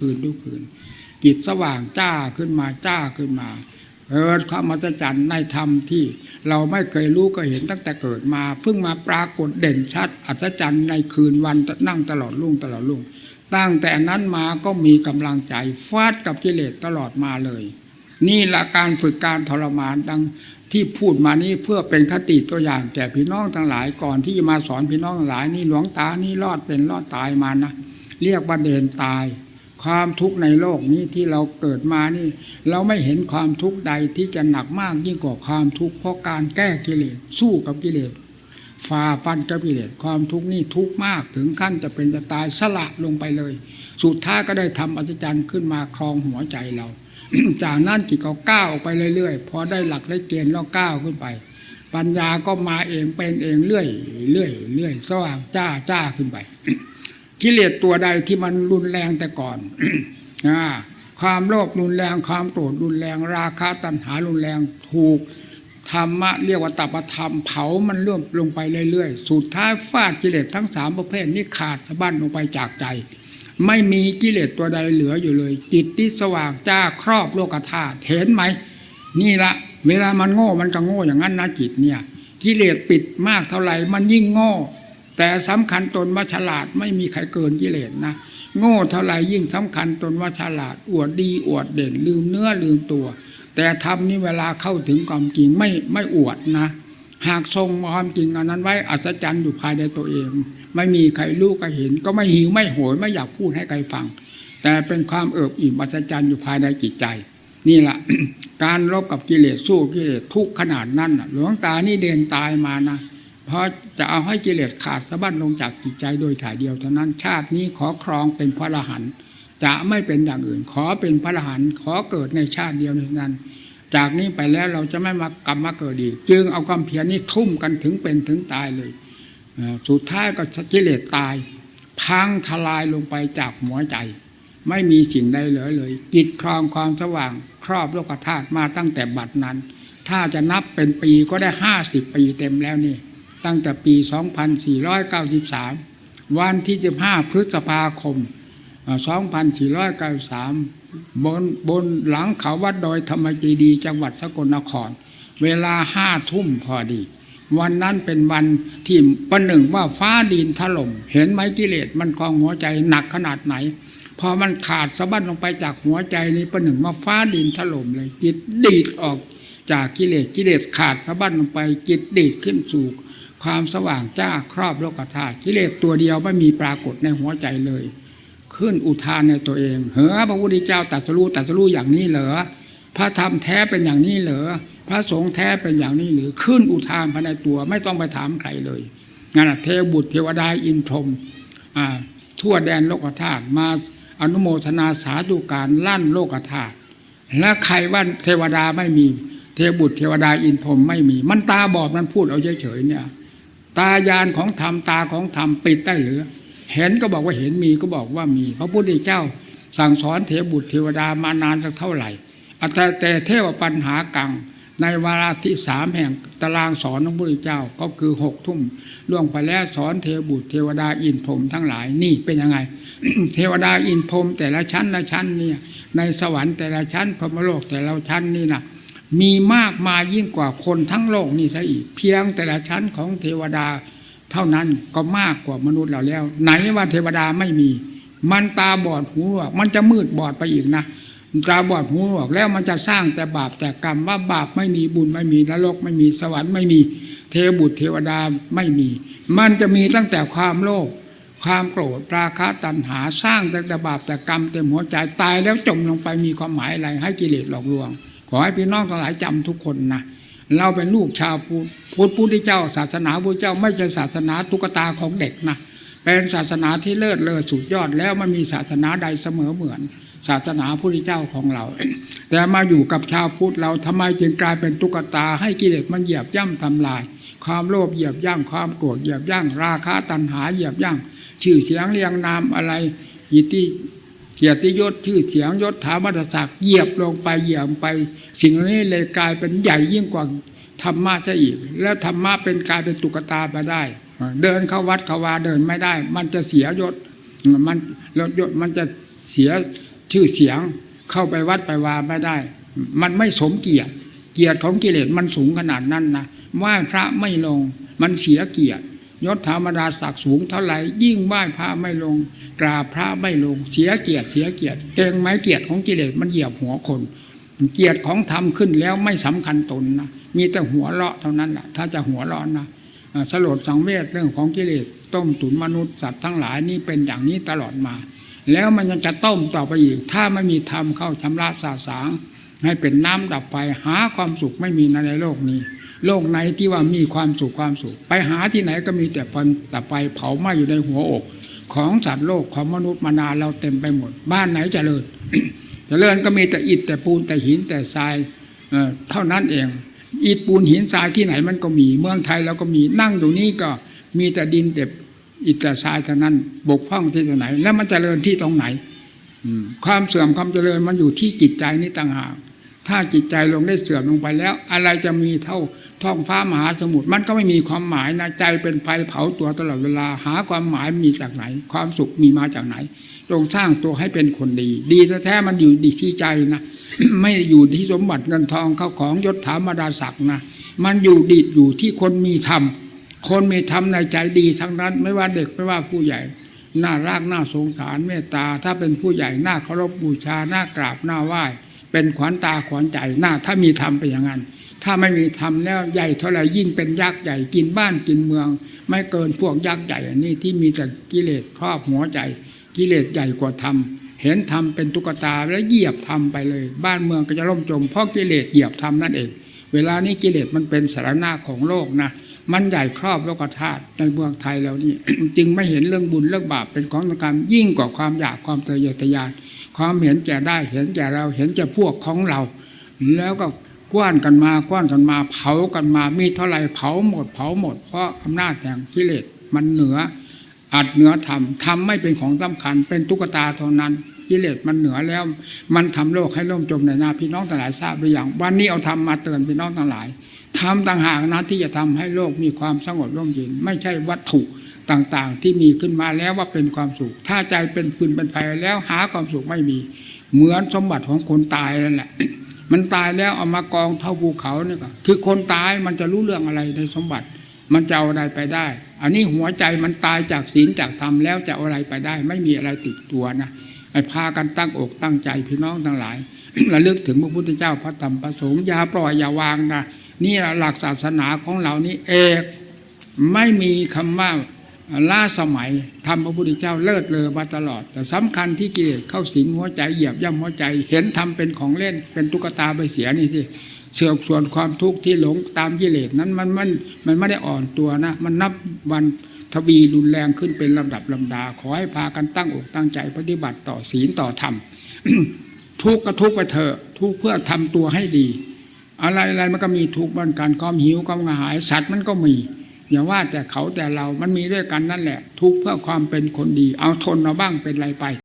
คืนทุกคืน จิตสว่างจ้าขึ้นมาจ้าขึ้นมาเกิดความอัศจรรย์ในธรรมที่เราไม่เคยรู้ก็เห็นตั้งแต่เกิดมา เพิ่งมาปรากฏเด่นชัดอัศจรรย์ในคืนวันนั่งตลอดรุ่งตลอดรุ่งตั้งแต่นั้นมาก็มีกำลังใจฟาดกับกิเลสตลอดมาเลย นี่ละการฝึกการทรมานดังที่พูดมานี้เพื่อเป็นคติตัวอย่างแก่พี่น้องทั้งหลายก่อนที่จะมาสอนพี่น้องทั้งหลายนี่หลวงตานี่รอดเป็นรอดตายมานะเรียกว่าเดนตาย ความทุกข์ในโลกนี้ที่เราเกิดมานี่ เราไม่เห็นความทุกข์ใดที่จะหนักมากยิ่งกว่าความทุกข์เพราะการแก้กิเลสสู้กับกิเลสฝ่าฟันกับกิเลสความทุกข์นี่ทุกข์มากถึงขั้นจะเป็นจะตายสละลงไปเลย สุดท้ายก็ได้ทำอัศจรรย์ขึ้นมาครองหัวใจเรา จากนั้นจิตก็ก้าวออกไปเรื่อยๆพอได้หลักได้เกณฑ์แล้วก้าวขึ้นไป ปัญญาก็มาเองเป็นเองเรื่อยเรื่อยเรื่อยสว่างจ้าจ้าขึ้นไป กิเลสตัวใดที่มันรุนแรงแต่ก่อนความโลภรุนแรงความโกรธรุนแรง ราคะตัณหารุนแรงถูกธรรมะเรียกว่าตัปธรรมเผามันเลื่อมลงไปเรื่อยๆ สุดท้ายฟาดกิเลสทั้งสามประเภทนี้ขาดสะบั้นลงไปจากใจ ไม่มีกิเลสตัวใดเหลืออยู่เลย จิตที่สว่างจ้าครอบโลกธาตุเห็นไหม นี่ละเวลามันโง่มันก็โง่อย่างนั้นนะจิตเนี่ย กิเลสปิดมากเท่าไหร่มันยิ่งโง่ แต่สำคัญตนว่าฉลาดไม่มีใครเกินกิเลสนะโง่เท่าไหร่ยิ่งสำคัญตนว่าฉลาดอวดดีอวดเด่นลืมเนื้อลืมตัว แต่ทำนี่เวลาเข้าถึงความจริงไม่ไม่อวดนะ หากทรงความจริงอันนั้นไว้อัศจรรย์อยู่ภายในตัวเอง ไม่มีใครรู้ใครเห็น ก็ไม่หิวไม่โหยไม่อยากพูดให้ใครฟัง แต่เป็นความเอิบอิ่มอัศจรรย์อยู่ภายในจิตใจ นี่แหละการรบกับกิเลสสู้กิเลสทุกขนาดนั้นหลวงตานี่เดินตายมานะ พราะจะเอาให้กิเลสขาดสะบั้นลงจากจิตใจโดยถ่ายเดียวเท่านั้นชาตินี้ขอครองเป็นพระอรหันต์จะไม่เป็นอย่างอื่น ขอเป็นพระอรหันต์ขอเกิดในชาติเดียวเท่านั้น จากนี้ไปแล้วเราจะไม่มากลับมาเกิดอีกจึงเอาความเพียรนี้ทุ่มกันถึงเป็นถึงตายเลยสุดท้ายก็กิเลสตาย พังทลายลงไปจากหัวใจ ไม่มีสิ่งใดเหลือเลย จิตครองความสว่าง ครอบโลกธาตุมาตั้งแต่บัดนั้น ถ้าจะนับเป็นปีก็ได้ห้าสิบปีเต็มแล้วนี่ ตั้งแต่ปี 2493 วันที่ 15 พฤษภาคมเอ่อ2493 บนบนหลังเขาวัดดอยธรรมจีดี จังหวัดสกลนคร เวลาห้าทุ่มพอดี วันนั้นเป็นวันที่ประหนึ่งว่าฟ้าดินถล่ม เห็นไหมกิเลสมันคลองหัวใจหนักขนาดไหน พอมันขาดสะบั้นลงไปจากหัวใจนี้ประหนึ่งว่าฟ้าดินถล่มเลยจิตดีดออกจากกิเลสกิเลสขาดสะบั้นลงไปจิตดีดขึ้นสู่ ความสว่างจ้าครอบโลกธาตุกิเลสตัวเดียวไม่มีปรากฏในหัวใจเลย ขึ้นอุทานในตัวเองเฮ้อพระพุทธเจ้าตรัสรู้ตรัสรู้อย่างนี้เหรอพระธรรมแท้เป็นอย่างนี้เหรอพระสงฆ์แท้เป็นอย่างนี้หรือขึ้นอุทานภายในตัวไม่ต้องไปถามใครเลยนั่นเทวบุตรเทวดาอินทรมทั่วแดนโลกธาตุมาอนุโมทนาสาธุการลั่นโลกธาตุและใครว่าเทวดาไม่มี เทวบุตรเทวดาอินทรมไม่มี มันตาบอดมันพูดเอาเฉยๆเนี่ย ตายานของธรรมตาของธรรมปิดได้หรือ เห็นก็บอกว่าเห็นมีก็บอกว่ามี พระพุทธเจ้า สั่งสอนเทวบุตรเทวดามานานสักเท่าไหร่อัตแต่เทวปัญหากัง ในวาระที่สามแห่งตารางสอนของพระพุทธเจ้าก็คือหกทุ่มล่วงไปแล้วสอนเทวบุตรเทวดาอินพรมทั้งหลายนี่เป็นยังไง เทวดาอินพรมแต่ละชั้นละชั้นเนี่ยในสวรรค์แต่ละชั้นพรหมโลกแต่ละชั้นนี่นะ มีมากมายยิ่งกว่าคนทั้งโลกนี่ซะอีก เพียงแต่ละชั้นของเทวดาเท่านั้นก็มากกว่ามนุษย์เราแล้ว ไหนว่าเทวดาไม่มี มันตาบอดหูหนวก มันจะมืดบอดไปอีกนะตาบอดหูหนวกแล้วมันจะสร้างแต่บาปแต่กรรมว่าบาปไม่มีบุญไม่มีนรกไม่มีสวรรค์ไม่มี เทวบุตรเทวดาไม่มี มันจะมีตั้งแต่ความโลภความโกรธราคะตัณหาสร้างแต่บาปแต่กรรมเต็มหัวใจตายแล้วจมลงไปมีความหมายอะไรให้กิเลสหลอกลวง ขอให้พี่น้องทั้งหลายจำทุกคนนะเราเป็นลูกชาวพุทธพุทธพุทธเจ้า ศาสนาพุทธเจ้าไม่ใช่ศาสนาตุ๊กตาของเด็กนะเป็นศาสนาที่เลิศเลอสุดยอดแล้วไม่มีศาสนาใดเสมอเหมือน ศาสนาพุทธเจ้าของเรา แต่มาอยู่กับชาวพุทธเราทำไมจึงกลายเป็นตุ๊กตาให้กิเลสมันเหยียบย่ำทำลาย ความโลภเหยียบย่างความโกรธเหยียบย่างราคะตัณหาเหยียบย่างชื่อเสียงเรียงนามอะไรยิติ เกียรติยศชื่อเสียงยศถาบรรดศักดิ์เหยียบลงไปเหยียบไป สิ่งเหล่านี้เลยกลายเป็นใหญ่ยิ่งกว่าธรรมะซะอีก แล้วธรรมะเป็นกลายเป็นตุกตาไปได้ เดินเข้าวัดเข้าวาเดินไม่ได้ มันจะเสียยศมันล้วยศมันจะเสียชื่อเสียงเข้าไปวัดไปวาไม่ได้ มันไม่สมเกียรติ เกียรติของกิเลสมันสูงขนาดนั้นนะไหว้พระไม่ลง มันเสียเกียรติ ยศธรรมดาศักดิ์สูงเท่าไหร่ยิ่งไหว้พระไม่ลง กราบพระไม่ลง เสียเกียรติเสียเกียรติเก่งไหมเกียรติของกิเลสมันเหยียบหัวคน เกียรติของธรรมขึ้นแล้วไม่สำคัญตนนะมีแต่หัวเราะเท่านั้นแหละถ้าจะหัวเร้อนนะสลดสังเวชเรื่องของกิเลสต้มตุนมนุษย์สัตว์ทั้งหลายนี่เป็นอย่างนี้ตลอดมา แล้วมันยังจะต้มต่อไปอีก ถ้าไม่มีธรรมเข้าชำระสาสาง ให้เป็นน้ำดับไฟหาความสุขไม่มีในโลกนี้ โลกไหนที่ว่ามีความสุขความสุข ไปหาที่ไหนก็มีแต่ฟันแต่ไฟเผาไหม้อยู่ในหัวอก ของสัตว์โลกของมนุษย์มานานเราเต็มไปหมด บ้านไหนเจริญเจริญก็มีแต่อิฐแต่ปูนแต่หินแต่ทรายเอ่อเท่านั้นเอง อิฐปูนหินทรายที่ไหนมันก็มี เมืองไทยเราก็มีนั่งอยู่นี้ก็มีแต่ดินแต่อิฐแต่ทรายเท่านั้น บกพร่องที่ตรงไหน แล้วมันเจริญที่ตรงไหนความเสื่อมความเจริญมันอยู่ที่จิตใจนี่ต่างหากถ้าจิตใจลงได้เสื่อมลงไปแล้ว อะไรจะมีเท่า ท้องฟ้ามหาสมุทรมันก็ไม่มีความหมายนะใจเป็นไฟเผาตัวตลอดเวลาหาความหมายมีจากไหน ความสุขมีมาจากไหนจงสร้างตัวให้เป็นคนดี ดีแท้ๆมันอยู่ดีที่ใจนะไม่อยู่ที่สมบัติเงินทองเข้าของยศถาบรรดาศักดิ์นะมันอยู่ดีอยู่ที่คนมีธรรมคนมีธรรมในใจดีทั้งนั้น ไม่ว่าเด็กไม่ว่าผู้ใหญ่น่ารักน่าสงสารเมตตา ถ้าเป็นผู้ใหญ่น่าเคารพบูชาน่ากราบน่าไหว้เป็นขวัญตาขวัญใจน่าถ้ามีธรรมเป็นอย่างนั้น ถ้าไม่มีธรรมแล้วใหญ่เท่าไหร่ยิ่งเป็นยักษ์ใหญ่กินบ้านกินเมือง ไม่เกินพวกยักษ์ใหญ่อันนี้ที่มีแต่กิเลสครอบหัวใจ กิเลสใหญ่กว่าธรรมเห็นธรรมเป็นตุ๊กตาแล้วเหยียบธรรมไปเลย บ้านเมืองก็จะล่มจมเพราะกิเลสเหยียบธรรมนั่นเอง เวลานี้กิเลสมันเป็นสารณะของโลกนะมันใหญ่ครอบโลกธาตุในเมืองไทยเรานี่ จึงไม่เห็นเรื่องบุญเรื่องบาปเป็นของสำคัญยิ่งกว่าความอยากความทะเยอทะยาน ความเห็นแก่ได้เห็นแก่เราเห็นแก่พวกของเรา แล้วก็ กว้านกันมากว้านกันมา เผากันมา มีเท่าไรเผาหมด เผาหมด เพราะอำนาจแห่งกิเลสมันเหนืออัดเหนือธรรมธรรมไม่เป็นของสำคัญ เป็นตุ๊กตาเท่านั้นกิเลสมันเหนือแล้ว มันทำโลกให้ล่มจมในนาพี่น้องทั้งหลายทราบหรือยังวันนี้เอาธรรมมาเตือนพี่น้องทั้งหลายธรรมต่างหากนะที่จะทำให้โลกมีความสงบร่มเย็นไม่ใช่วัตถุต่างๆ ที่มีขึ้นมาแล้วว่าเป็นความสุข ถ้าใจเป็นฟืนเป็นไฟแล้วหาความสุขไม่มี เหมือนสมบัติของคนตายนั่นแหละ มันตายแล้วเอามากองเท่าภูเขาเนี่ยก็คือคนตายมันจะรู้เรื่องอะไรในสมบัติ มันจะเอาอะไรไปได้ อันนี้หัวใจมันตายจากศีลจากธรรมแล้วจะเอาอะไรไปได้ ไม่มีอะไรติดตัวนะไอ้พากันตั้งอกตั้งใจพี่น้องทั้งหลายระลึกถึงพระพุทธเจ้าพระธรรมพระสงฆ์อย่าปล่อยอย่าวางนะนี่หลักศาสนาของเรานี่เอกไม่มีคำว่า ล้าสมัยทำพระพุทธเจ้าเลิศเลอมาตลอด แต่สำคัญที่กิเลสเข้าสิงหัวใจเหยียบย่ำหัวใจ เห็นทำเป็นของเล่นเป็นตุ๊กตาไปเสียนี่สิเสื่อกส่วนความทุกข์ที่หลงตามกิเลสนั้นมันมันมันไม่ได้อ่อนตัวนะ มันนับวันทวีรุนแรงขึ้นเป็นลำดับลำดา ขอให้พากันตั้งอกตั้งใจปฏิบัติต่อศีลต่อธรรมทุกข์ก็ทุกข์ไปเถอะทุกข์เพื่อทำตัวให้ดี อะไรอะไรมันก็มีทุกข์เหมือนกันความหิวความกระหายสัตว์มันก็มี อย่าว่าแต่เขาแต่เรามันมีด้วยกันนั่นแหละ ทุกเพื่อความเป็นคนดี เอาทนเอาบ้างเป็นไรไป